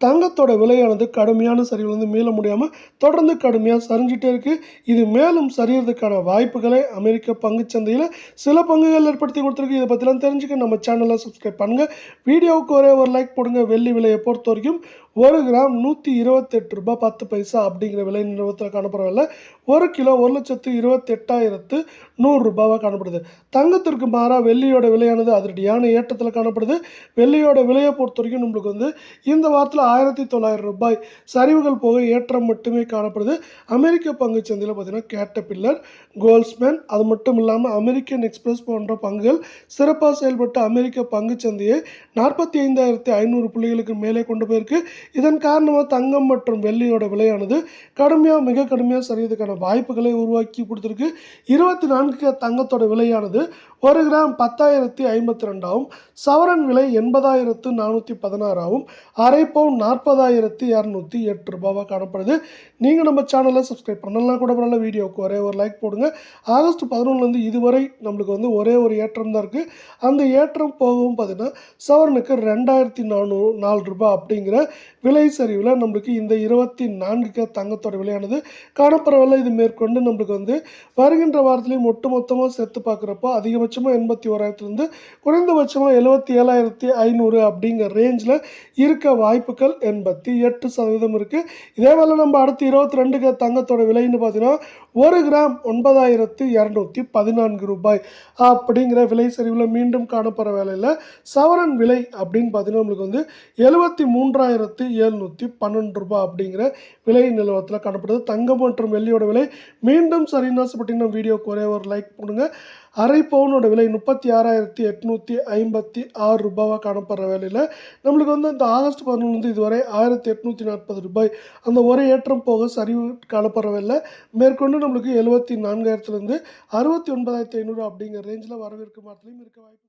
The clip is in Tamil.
தங்கத்தோட விலையானது கடுமையான சரிவிலிருந்து மீள முடியாமல் தொடர்ந்து கடுமையாக சரிஞ்சிட்டே இருக்குது இது மேலும் சரியறதுக்கான வாய்ப்புகளை அமெரிக்க பங்கு சந்தையில் சில பங்குகள் ஏற்படுத்தி கொடுத்துருக்கு. இதை பற்றிலாம் தெரிஞ்சுக்க நம்ம சேனலை சப்ஸ்கிரைப் பண்ணுங்கள் வீடியோவுக்கு ஒரே ஒரு லைக் போடுங்க. வெள்ளி விலையை பொறுத்த வரைக்கும் ஒரு கிராம் நூற்றி இருபத்தெட்டு ரூபாய் பத்து பைசா அப்படிங்கிற விலை நிறுவனத்தில் காணப்படுறதில்ல ஒரு கிலோ ஒரு லட்சத்து இருபத்தெட்டாயிரத்து நூறுரூபாவாக காணப்படுது. தங்கத்திற்கு மாறாக வெள்ளியோட விலையானது அதிரடியான ஏற்றத்தில் காணப்படுது. வெள்ளியோட விலையை பொறுத்த வரைக்கும் நம்மளுக்கு வந்து இந்த வாரத்தில் ஆயிரத்தி தொள்ளாயிரம் ரூபாய் சரிவுகள் போக ஏற்றம் மட்டுமே காணப்படுது. அமெரிக்க பங்குச் சந்தையில் பார்த்தீங்கன்னா கேட்டபில்லர் கோல்ட்ஸ்மேன் அது மட்டும் இல்லாமல் அமெரிக்கன் எக்ஸ்பிரஸ் போன்ற பங்குகள் சிறப்பாக செயல்பட்ட அமெரிக்க பங்குச் சந்தையை நாற்பத்தி ஐந்தாயிரத்தி ஐநூறு புள்ளிகளுக்கு மேலே கொண்டு போயிருக்கு. இதன் காரணமாக தங்கம் மற்றும் வெள்ளியோட விலையானது கடுமையாக மிக கடுமையாக சரியதுக்கான வாய்ப்புகளை உருவாக்கி கொடுத்துருக்கு. இருபத்தி நான்கு தங்கத்தோட விலையானது ஒரு கிராம் பத்தாயிரத்தி ஐம்பத்தி ரெண்டாவும் சவரன் விலை எண்பதாயிரத்து நானூற்றி பதினாறாவும் அரை பவுன் நாற்பதாயிரத்தி இரநூத்தி எட்டு ரூபாவாக காணப்படுது. நீங்கள் நம்ம சேனலை சப்ஸ்கிரைப் பண்ணலாம் கூட பரவாயில்ல வீடியோவுக்கு ஒரே ஒரு லைக் போடுங்க. ஆகஸ்ட் பதினொன்றுலேருந்து இதுவரை நம்மளுக்கு வந்து ஒரே ஒரு ஏற்றம் தான் இருக்குது அந்த ஏற்றம் போகவும் பார்த்தீங்கன்னா சவரனுக்கு ரெண்டாயிரத்தி நானூறு நாலு ரூபாய் அப்படிங்கிற விலை சரிவில் நம்மளுக்கு இந்த இருபத்தி நான்கு தங்கத்தோட விலையானது காணப்படவில்லை இது மேற்கொண்டு நம்மளுக்கு வந்து வருகின்ற வாரத்துலேயும் ஒட்டு மொத்தமாக சேர்த்து பார்க்குறப்போ அதிகபட்சமாக எண்பத்தி ஓராயிரத்துலேருந்து குறைந்தபட்சமாக எழுபத்தி ஏழாயிரத்தி ஐநூறு அப்படிங்கிற ரேஞ்சில் இருக்க வாய்ப்புகள் எண்பத்தி எட்டு சதவீதம் இருக்குது இதே போல் நம்ம அடுத்து இருபத்தி ரெண்டுக்கு தங்கத்தோட விலைன்னு பார்த்தீங்கன்னா ஒரு கிராம் ஒன்பதாயிரத்து இரநூத்தி பதினான்கு ரூபாய். அப்படிங்கிற விலை சரிவில் மீண்டும் காணப்படுற வேலையில் சவரன் விலை அப்படின்னு பார்த்தீங்கன்னா நம்மளுக்கு வந்து எழுபத்தி மூன்றாயிரத்து எழுநூற்றி பன்னெண்டு ரூபாய் அப்படிங்கிற விலை நிலவரத்தில் காணப்படுது. தங்கம் மற்றும் வெள்ளியோட விலை மீண்டும் சரின்னு ஆசைப்பட்டீங்கன்னா வீடியோக்கு ஒரே ஒரு லைக் பண்ணுங்கள் அரை பவுனோட விலை முப்பத்தி ஆறாயிரத்தி எட்நூற்றி ஐம்பத்தி ஆறு ரூபாவாக காணப்படுற வேலையில் நம்மளுக்கு வந்து இந்த ஆகஸ்ட் பதினொன்று இதுவரை ஆயிரத்தி எட்நூற்றி நாற்பது ரூபாய். அந்த ஒரு ஏற்றம் போக சரிவு காணப்படுற மேற்கொண்டு நம்மளுக்கு எழுபத்தி நான்காயிரத்துலேருந்து அறுபத்தி ஒன்பதாயிரத்தி ஐநூறு அப்படிங்கிற ரேஞ்சில் வரவேற்கும் மாட்டிலையும் இருக்க வாய்ப்பு